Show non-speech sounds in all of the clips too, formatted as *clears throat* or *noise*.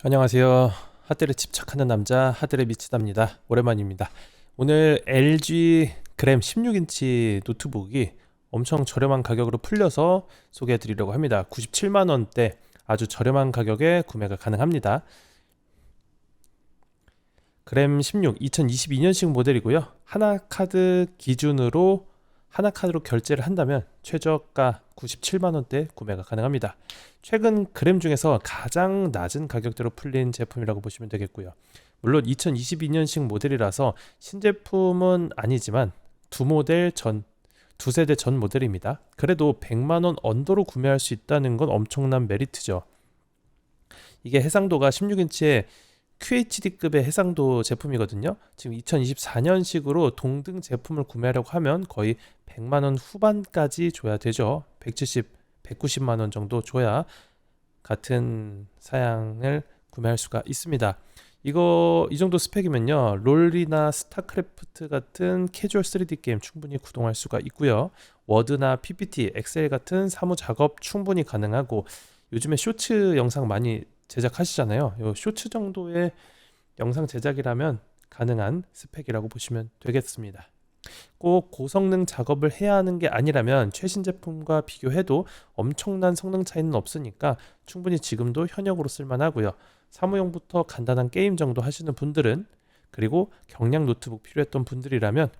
안녕하세요. 하드에 집착하는 남자 하드에 미치답니다. 오랜만입니다. 오늘 LG 그램 16인치 노트북이 엄청 저렴한 가격으로 풀려서 소개해 드리려고 합니다. 97만 원대 아주 저렴한 가격에 구매가 가능합니다. 그램 16 2022년식 모델이고요. 하나 카드 기준으로 하나 카드로 결제를 한다면 최저가 97만 원대 구매가 가능합니다. 최근 그램 중에서 가장 낮은 가격대로 풀린 제품이라고 보시면 되겠고요. 물론 2022년식 모델이라서 신제품은 아니지만 두 모델 전, 두 세대 전 모델입니다. 그래도 100만 원 언더로 구매할 수 있다는 건 엄청난 메리트죠. 이게 해상도가 16인치에 QHD급의 해상도 제품이거든요. 지금 2024년식으로 동등 제품을 구매하려고 하면 거의 100만 원 후반까지 줘야 되죠. 170, 190만 원 정도 줘야 같은 사양을 구매할 수가 있습니다. 이거 이 정도 스펙이면요. 롤이나 스타크래프트 같은 캐주얼 3D 게임 충분히 구동할 수가 있고요. 워드나 PPT, 엑셀 같은 사무 작업 충분히 가능하고 요즘에 쇼츠 영상 많이 제작하시잖아요. 요 쇼츠 정도의 영상 제작이라면 가능한 스펙이라고 보시면 되겠습니다. 꼭 고성능 작업을 해야 하는 게 아니라면 최신 제품과 비교해도 엄청난 성능 차이는 없으니까 충분히 지금도 현역으로 쓸만하고요. 사무용부터 간단한 게임 정도 하시는 분들은 그리고 경량 노트북 필요했던 분들이라면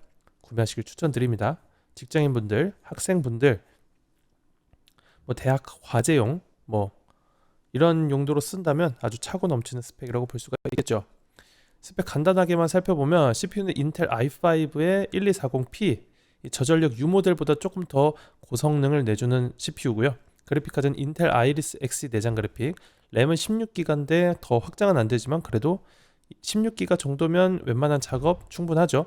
구매하시길 추천드립니다. 직장인분들, 학생분들, 뭐 대학 과제용, 뭐 이런 용도로 쓴다면 아주 차고 넘치는 스펙이라고 볼 수가 있겠죠. 스펙 간단하게만 살펴보면 CPU는 인텔 i5의 1240p 저전력 U 모델보다 조금 더 고성능을 내주는 CPU고요. 그래픽 카드는 인텔 아이리스 X 내장 그래픽, 램은 16기가인데 더 확장은 안 되지만 그래도 16기가 정도면 웬만한 작업 충분하죠.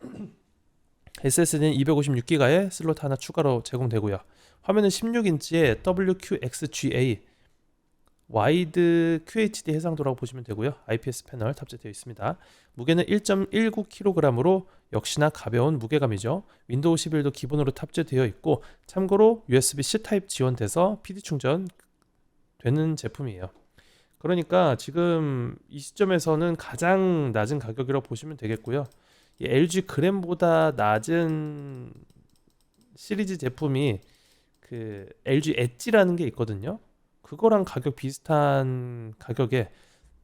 *clears throat* SSD는 256기가에 슬롯 하나 추가로 제공되고요. 화면은 16인치에 WQXGA 와이드 QHD 해상도라고 보시면 되고요. IPS 패널 탑재되어 있습니다. 무게는 1.19kg으로 역시나 가벼운 무게감이죠. 윈도우 11도 기본으로 탑재되어 있고 참고로 USB-C 타입 지원돼서 PD 충전 되는 제품이에요. 그러니까 지금 이 시점에서는 가장 낮은 가격이라고 보시면 되겠고요. 이 LG 그램보다 낮은 시리즈 제품이 그 LG 엣지라는 게 있거든요. 그거랑 가격 비슷한 가격에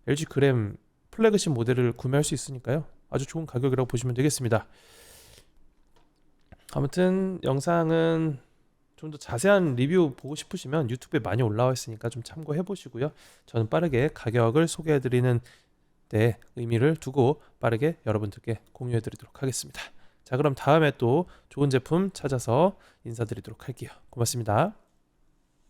LG 그램 플래그십 모델을 구매할 수 있으니까요. 아주 좋은 가격이라고 보시면 되겠습니다. 아무튼 영상은 좀 더 자세한 리뷰 보고 싶으시면 유튜브에 많이 올라와 있으니까 좀 참고해 보시고요. 저는 빠르게 가격을 소개해 드리는 데 의미를 두고 빠르게 여러분들께 공유해 드리도록 하겠습니다. 자, 그럼 다음에 또 좋은 제품 찾아서 인사드리도록 할게요. 고맙습니다.